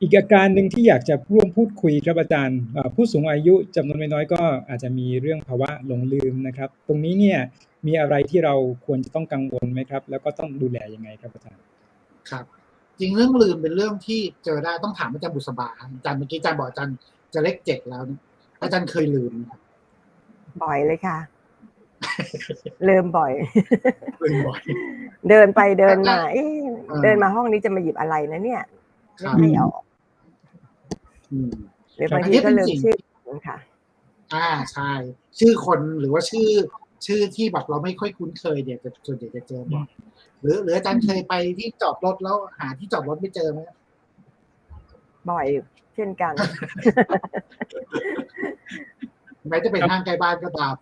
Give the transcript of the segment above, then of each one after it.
อีกอาการหนึ่งที่อยากจะร่วมพูดคุยครับอาจารย์เอ่อผู้สูงอายุจำนวนไม่น้อยก็อาจจะมีเรื่องภาวะหลงลืมนะครับ ตรงนี้เนี่ยมีอะไรที่เราควรจะต้องกังวลไหมครับ แล้วก็ต้องดูแลยังไงครับอาจารย์ครับ จริงเรื่องลืมเป็นเรื่องที่เจอได้ต้องถามอาจารย์บุษบาอาจารย์เมื่อกี้อาจารย์บอกอาจารย์จะเลขเจ็ดแล้วเนี่ยอาจารย์เคยลืมไหมครับบ่อยเลยค่ะเริ่มบ่อยลืมบ่อย เดินไปเดินมาเอ๊ะเออเดินมาห้องนี้จะมาหยิบอะไรนะเนี่ยครับไม่ออกอืม หรือบางอันทีนี้ก็เป็นลืมสิ่งชื่อคนค่ะ อ่าใช่ ชื่อคนหรือว่าชื่อ ชื่อที่แบบเราไม่ค่อยคุ้นเคยเนี่ยจะส่วนใหญ่จะเจอบ่อยหรือหรืออาจารย์เคยไปที่จอดรถแล้วหาที่จอดรถไม่เจอไหมบ่อยเช่นกันแม้จะเป็นห้างใกล้บ้านก็ตาม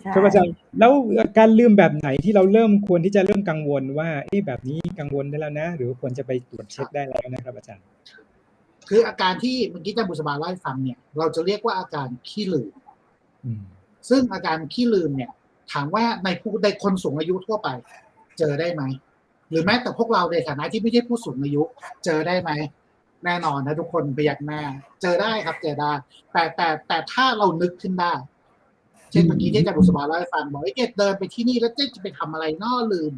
ใช่ครับอาจารย์แล้วการลืมแบบไหนที่เราเริ่มควรที่จะเริ่มกังวลว่าเอ๊ะแบบนี้กังวลได้แล้วนะ หรือควรจะไปตรวจเช็คได้แล้วนะครับอาจารย์ คืออาการที่เมื่อกี้อาจารย์บุษบาเล่าให้ฟังเนี่ย เราจะเรียกว่าอาการขี้ลืมซึ่งอาการขี้ลืมเนี่ย ถามว่าในผู้ในคนสูงอายุทั่วไป เจอได้ไหมหรือแม้แต่พวกเราในฐานะที่ไม่ใช่ผู้สูงอายุ เจอได้ไหมแน่นอนนะทุกคนพยักหน้า เจอได้ครับ เจอได้ แต่แต่แต่ถ้าเรานึกขึ้นได้ เช่นเมื่อกี้ที่อาจารย์บุษบาเล่าให้ฟังบอกไอ้เจ๊เดินไปที่นี่แล้วเจ๊จะไปทำอะไรนอลืม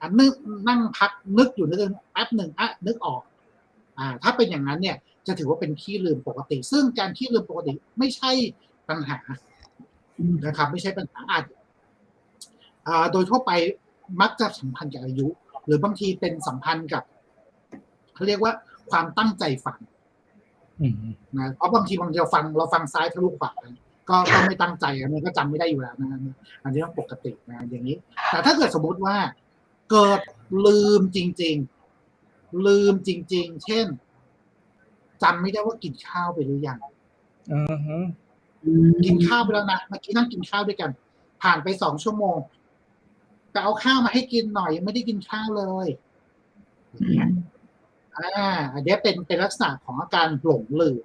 อันนึกนั่งพักนึกอยู่นึกแป๊บหนึ่งอะนึกออก อ่าถ้าเป็นอย่างนั้นเนี่ยจะถือว่าเป็นขี้ลืมปกติ ซึ่งการขี้ลืมปกติไม่ใช่ปัญหานะครับ ไม่ใช่ปัญหาอาจอ่าโดยทั่วไปมักจะสัมพันธ์กับอายุ หรือบางทีเป็นสัมพันธ์กับเขาเรียกว่าความตั้งใจฟังอืมนะเพราะบางทีบางทีเราฟังเราฟังซ้ายทะลุขวาก็ก็ไม่ตั้งใจอันนี้ก็จำไม่ได้อยู่แล้วนะอันนี้ต้องปกตินะอย่างนี้ แต่ถ้าเกิดสมมุติว่าเกิดลืมจริง ๆ ลืมจริง ๆ เช่นจำไม่ได้ว่ากินข้าวไปหรือยังอ่าฮะกินข้าวไปแล้วนะเมื่อกี้นั่งกินข้าวด้วยกัน ผ่านไปสองชั่วโมงแต่เอาข้าวมาให้กินหน่อยยังไม่ได้กินข้าวเลยอย่างเงี้ยอ่าอันเนี้ยเป็นเป็นลักษณะของอาการหลงลืม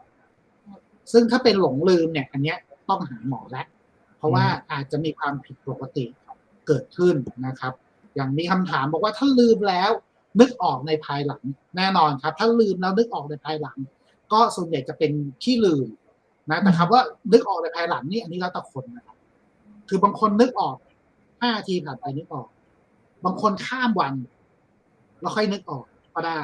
ซึ่งถ้าเป็นหลงลืมเนี่ย อันเนี้ยต้องหาหมอแล้วเพราะว่าอาจจะมีความผิดปกติเกิดขึ้นนะครับ อย่างมีคำถามบอกว่าถ้าลืมแล้ว นึกออกในภายหลังแน่นอนครับ ถ้าลืมแล้วนึกออกในภายหลัง ก็ส่วนใหญ่จะเป็นขี้ลืมนะแต่คำว่านึกออกในภายหลังนี่อันนี้แล้วแต่คนนะครับคือบางคนนึกออกห้านาทีผ่านไปนึกออก บางคนข้ามวันแล้วค่อยนึกออกก็ได้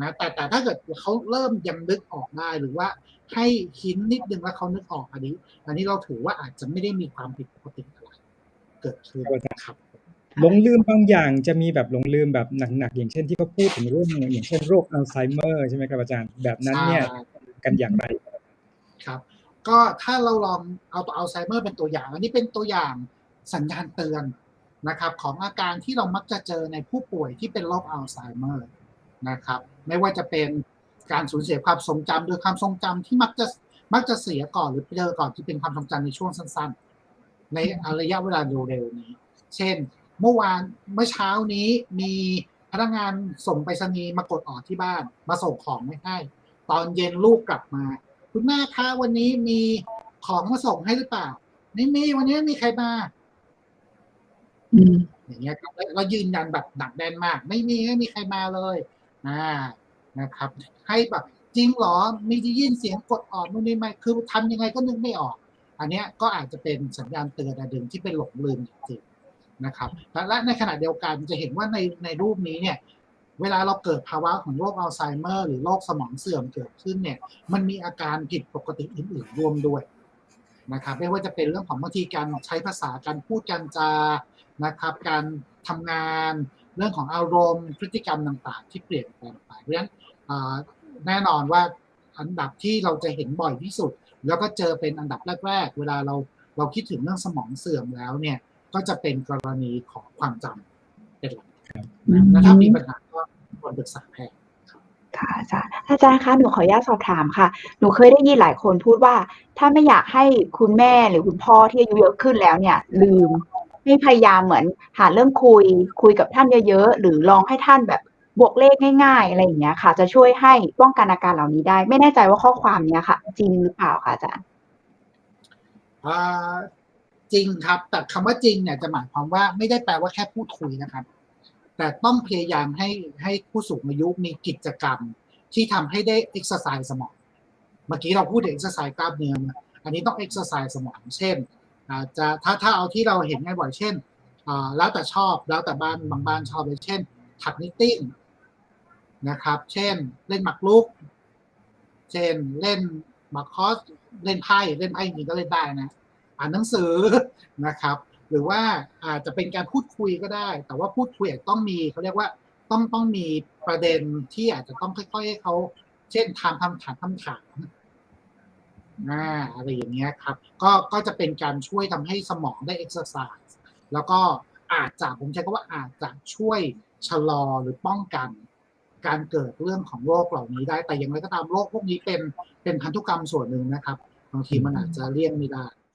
นะแต่แต่ถ้าเกิดเขาเริ่มยังนึกออกได้หรือว่าให้หินนิดนึงแล้วเขานึกออกอันนี้ อันนี้เราถือว่าอาจจะไม่ได้มีความผิดปกติอะไรเกิดขึ้นนะครับ หลงลืมบางอย่างจะมีแบบหลงลืมแบบหนักๆอย่างเช่นที่เขาพูดถึงเรื่องอย่างเช่นโรคอัลไซเมอร์ใช่ไหมครับอาจารย์แบบนั้นเนี่ยใช่กันอย่างไรครับ ก็ถ้าเราลองเอาตัวอัลไซเมอร์เป็นตัวอย่าง อันนี้เป็นตัวอย่างสัญญาณเตือนนะครับ ของอาการที่เรามักจะเจอในผู้ป่วยที่เป็นโรคอัลไซเมอร์นะครับ ไม่ว่าจะเป็นการสูญเสียความทรงจำโดยความทรงจำที่มักจะมักจะเสียก่อนหรือเจอก่อนที่เป็นความทรงจำในช่วงสั้น ๆ ในระยะเวลาเร็วๆนี้ เช่น เมื่อวานเมื่อเช้านี้มีพนักงานส่งไปรษณีย์มากดออดที่บ้าน มาส่งของไม่ให้ ตอนเย็นลูกกลับมา คุณแม่คะวันนี้มีของมาส่งให้หรือเปล่าไม่มีวันนี้ไม่มีใครมาอย่างเงี้ยครับเรายืนยันแบบหนักแน่นมาก ไม่มีไม่มีใครมาเลยอ่านะครับ ให้แบบจริงเหรอมีได้ยินเสียงกดออดนู่นนี่ไหมคือทำยังไงก็นึกไม่ออก อันเนี้ยก็อาจจะเป็นสัญญาณเตือนอันหนึ่งที่เป็นหลงลืมจริงๆ นะครับและในขณะเดียวกันจะเห็นว่าในในรูปนี้เนี่ยเวลาเราเกิดภาวะของโรคอัลไซเมอร์หรือโรคสมองเสื่อมเกิดขึ้นเนี่ยมันมีอาการผิดปกติอื่นๆร่วมด้วยนะครับไม่ว่าจะเป็นเรื่องของบางทีการใช้ภาษาการพูดการจานะครับ การทำงานเรื่องของอารมณ์พฤติกรรมต่างๆ ที่เปลี่ยนแปลงไปเพราะฉะนั้นแน่นอนว่าอันดับที่เราจะเห็นบ่อยที่สุด แล้วก็เจอเป็นอันดับแรก ๆ เวลาเราเราคิดถึงเรื่องสมองเสื่อมแล้วเนี่ย ก็จะเป็นกรณีของความจำเป็นหลักครับนะถ้ามีปัญหาก็ควรปรึกษาแพทย์ค่ะอาจารย์อาจารย์คะหนูขออนุญาตสอบถามค่ะ หนูเคยได้ยินหลายคนพูดว่า ถ้าไม่อยากให้คุณแม่หรือคุณพ่อที่อายุเยอะขึ้นแล้วเนี่ย ลืมให้พยายามเหมือนหาเรื่องคุยคุยกับท่านเยอะๆ หรือลองให้ท่านแบบบวกเลขง่ายๆ อะไรอย่างเงี้ยค่ะ จะช่วยให้ป้องกันอาการเหล่านี้ได้ ไม่แน่ใจว่าข้อความเนี้ยค่ะ จริงหรือเปล่าคะอาจารย์อ่า จริงครับ แต่คำว่าจริงเนี่ยจะหมายความว่าไม่ได้แปลว่าแค่พูดคุยนะครับ แต่ต้องพยายามให้ให้ผู้สูงอายุมีกิจกรรมที่ทำให้ได้เอ็กซ์ไซส์สมอง เมื่อกี้เราพูดถึงเอ็กซ์ไซส์กล้ามเนื้อนอันนี้ต้องเอ็กซ์ไซส์สมองเช่นอาจจะถ้าถ้าเอาที่เราเห็นง่ายบ่อยเช่นแล้วแต่ชอบแล้วแต่บ้านบางบ้านชอบเลยเช่นถักนิตติ้งนะครับ เช่นเล่นหมากรุก เช่นเล่นหมากคอสเล่นไพ่เล่นไพ่จริงก็เล่นได้นะ อ่านหนังสือนะครับ หรือว่าอาจจะเป็นการพูดคุยก็ได้ แต่ว่าพูดคุยต้องมีเขาเรียกว่าต้องต้องมีประเด็นที่อาจจะต้องค่อยๆให้เขาเช่นถามคำถามคำถามอ่าอะไรอย่างเงี้ยครับ ก็ก็จะเป็นการช่วยทำให้สมองได้เอ็กซ์ไซส์แล้วก็อาจจะผมใช้คำว่าอาจจะช่วยชะลอหรือป้องกัน การเกิดเรื่องของโรคเหล่านี้ได้ แต่อย่างไรก็ตามโรคพวกนี้เป็นเป็นพันธุกรรมส่วนหนึ่งนะครับบางทีมันอาจจะเลี่ยงไม่ได้